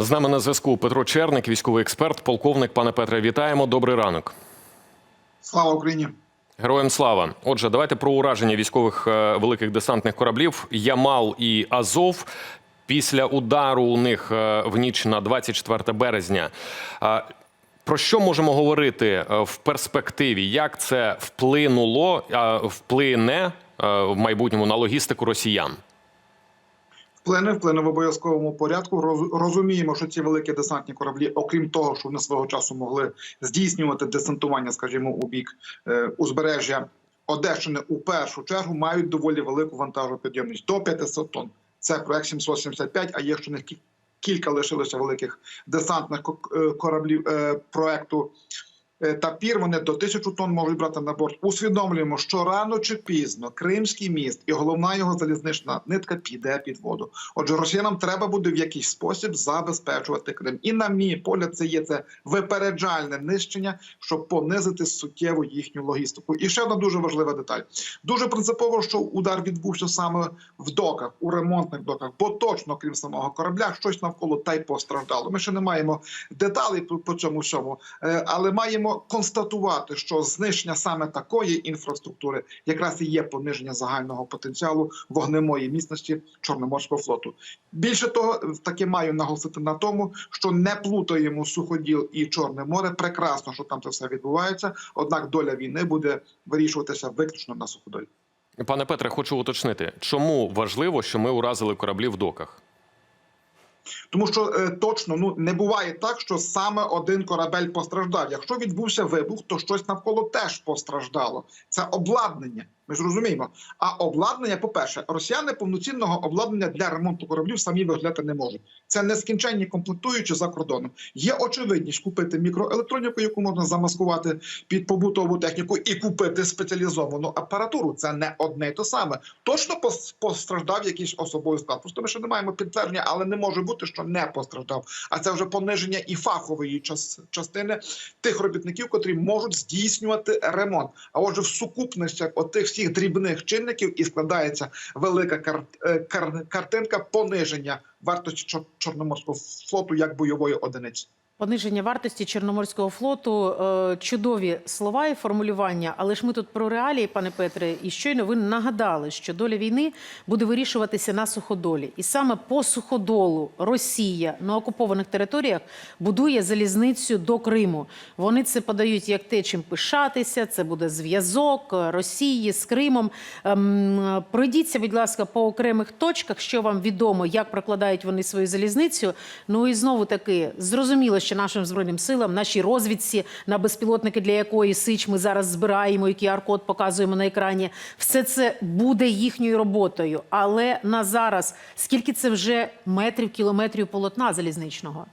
З нами на зв'язку Петро Черник, військовий експерт, полковник. Пане Петре, вітаємо. Добрий ранок. Слава Україні! Героям слава. Отже, давайте про ураження військових е, великих десантних кораблів Ямал і Азов. Після удару у них е, в ніч на 24 березня. Е, Про що можемо говорити в перспективі? Як це вплинуло, вплине в майбутньому на логістику росіян? Вплине, вплине в обов'язковому порядку. Роз- Розуміємо, що ці великі десантні кораблі, окрім того, що вони свого часу могли здійснювати десантування, скажімо, у бік е, узбережжя Одещини у першу чергу, мають доволі велику вантажопідйомність до 500 тонн. Це проект 775, а є ще не кілька лишилося великих десантних е, кораблів е, проекту. Е, Тапір вони до тисячу тонн можуть брати на борт. Усвідомлюємо, що рано чи пізно Кримський міст і головна його залізнична нитка піде під воду. Отже, росіянам треба буде в якийсь спосіб забезпечувати Крим. І на мій погляд, це є це випереджальне нищення, щоб понизити суттєво їхню логістику. І ще одна дуже важлива деталь. Дуже принципово, що удар відбувся саме в доках, у ремонтних доках, бо точно, крім самого корабля, щось навколо та й постраждало. Ми ще не маємо деталей по, по цьому всьому, е, але маємо констатувати, що знищення саме такої інфраструктури якраз і є пониження загального потенціалу вогнемої міцності Чорноморського флоту. Більше того, таки маю наголосити на тому, що не плутаємо суходіл і Чорне море. Прекрасно, що там це все відбувається. Однак доля війни буде вирішуватися виключно на суходолі. Пане Петре, хочу уточнити, чому важливо, що ми уразили кораблі в доках? Тому що е, точно ну не буває так, що саме один корабель постраждав. Якщо відбувся вибух, то щось навколо теж постраждало. Це обладнання. Ми ж розуміємо. А обладнання, по-перше, росіяни повноцінного обладнання для ремонту кораблів самі виглядати не можуть. Це нескінченні комплектуючі за кордоном. Є очевидність купити мікроелектроніку, яку можна замаскувати під побутову техніку, і купити спеціалізовану апаратуру. Це не одне й то саме. Точно постраждав якийсь особовий склад. Просто ми ще не маємо підтвердження, але не може бути, що не постраждав. А це вже пониження і фахової час- частини тих робітників, котрі можуть здійснювати ремонт. А отже, в сукупностях отих всіх дрібних чинників і складається велика кар... е, кар... картинка пониження вартості Чор- Чорноморського флоту як бойової одиниці. Пониження вартості Чорноморського флоту е, чудові слова і формулювання. Але ж ми тут про реалії, пане Петре, і щойно ви нагадали, що доля війни буде вирішуватися на суходолі, і саме по суходолу Росія на окупованих територіях будує залізницю до Криму. Вони це подають як те, чим пишатися. Це буде зв'язок Росії з Кримом. Ем, Пройдіться, будь ласка, по окремих точках, що вам відомо, як прокладають вони свою залізницю. Ну і знову таки зрозуміло, що нашим збройним силам, нашій розвідці, на безпілотники, для якої сич ми зараз збираємо, і QR-код показуємо на екрані, все це буде їхньою роботою. Але на зараз скільки це вже метрів, кілометрів полотна залізничного?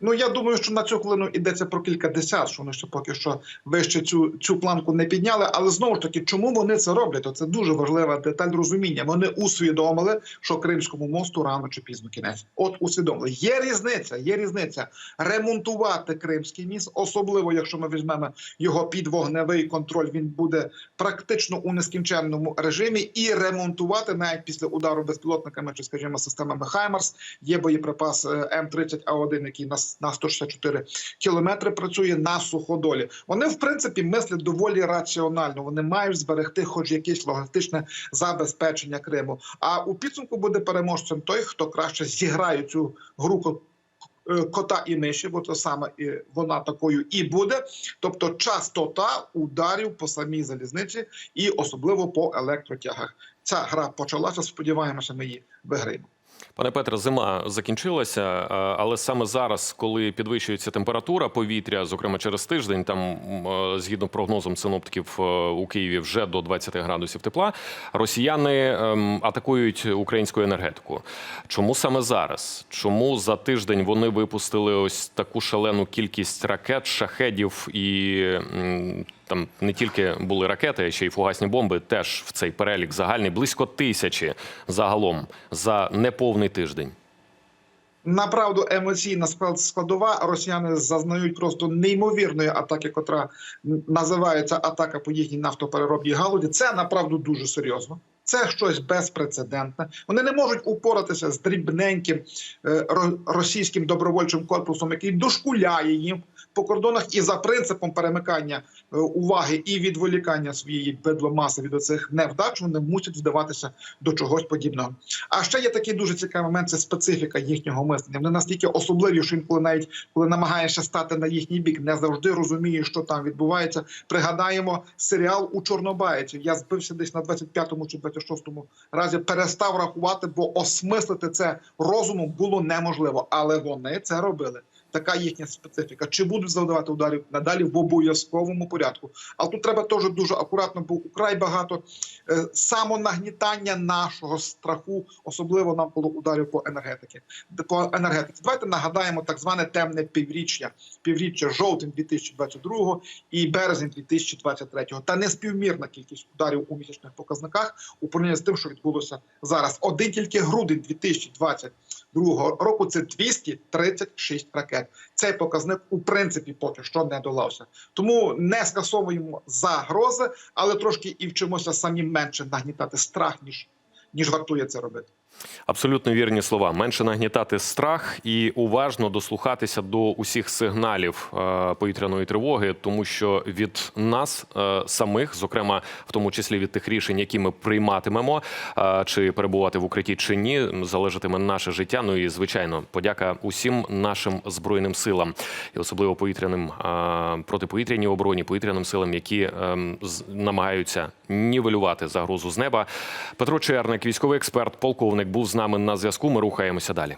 Ну я думаю, що на цю хвилину йдеться про кілька десят, що вони ще поки що вище цю цю планку не підняли. Але знову ж таки, чому вони це роблять? Це дуже важлива деталь розуміння. Вони усвідомили, що Кримському мосту рано чи пізно кінець. От усвідомили. Є різниця, є різниця ремонтувати Кримський міст, особливо якщо ми візьмемо його під вогневий контроль. Він буде практично у нескінченному режимі, і ремонтувати навіть після удару безпілотниками чи, скажімо, системами Хаймарс. Є боєприпас М 30 А 1 який на, с- на 164 кілометри працює на суходолі. Вони в принципі мислять доволі раціонально. Вони мають зберегти, хоч якесь логістичне забезпечення Криму. А у підсумку буде переможцем той, хто краще зіграє цю гру е, кота і миші, бо це саме і вона такою і буде. Тобто частота ударів по самій залізниці і особливо по електротягах. Ця гра почалася. Сподіваємося, ми її виграємо. Пане Петре, зима закінчилася, але саме зараз, коли підвищується температура повітря, зокрема через тиждень, там е, згідно прогнозом синоптиків е, у Києві вже до 20 градусів тепла, росіяни ем, атакують українську енергетику. Чому саме зараз? Чому за тиждень вони випустили ось таку шалену кількість ракет, шахедів і там не тільки були ракети, а ще й фугасні бомби. Теж в цей перелік загальний близько тисячі загалом за неповний тиждень. Направду емоційна склад- складова. Росіяни зазнають просто неймовірної атаки, котра називається атака по їхній нафтопереробній галузі. Це направду дуже серйозно. Це щось безпрецедентне. Вони не можуть упоратися з дрібненьким е, російським добровольчим корпусом, який дошкуляє їм по кордонах і за принципом перемикання е, уваги і відволікання своєї бедломаси від оцих невдач, вони мусять вдаватися до чогось подібного. А ще є такий дуже цікавий момент: це специфіка їхнього мислення. Вони настільки особливі, що інколи навіть коли намагаєшся стати на їхній бік, не завжди розумієш, що там відбувається. Пригадаємо серіал у Чорнобаївці. Я збився десь на 25-му чи 26-му разі, перестав рахувати, бо осмислити це розумом було неможливо. Але вони це робили. Така їхня специфіка. Чи будуть завдавати ударів надалі в обов'язковому порядку? Але тут треба теж дуже акуратно, бо украй багато е, самонагнітання нашого страху, особливо навколо ударів по енергетики. По енергетиці. Давайте нагадаємо так зване темне півріччя, півріччя жовтень 2022 і березень 2023. Та неспівмірна кількість ударів у місячних показниках у порівнянні з тим, що відбулося зараз. Один тільки грудень 2022 року це 236 ракет. Цей показник у принципі поки що не долався. Тому не скасовуємо загрози, але трошки і вчимося самі менше нагнітати страх, ніж ніж вартує це робити. Абсолютно вірні слова. Менше нагнітати страх і уважно дослухатися до усіх сигналів е, повітряної тривоги, тому що від нас е, самих, зокрема, в тому числі від тих рішень, які ми прийматимемо, е, чи перебувати в укритті чи ні, залежатиме наше життя. Ну і звичайно, подяка усім нашим збройним силам, і особливо повітряним протиповітряній обороні, повітряним силам, які намагаються нівелювати загрозу з неба. Петро Черник, військовий експерт, полковник, був з нами на зв'язку. Ми рухаємося далі.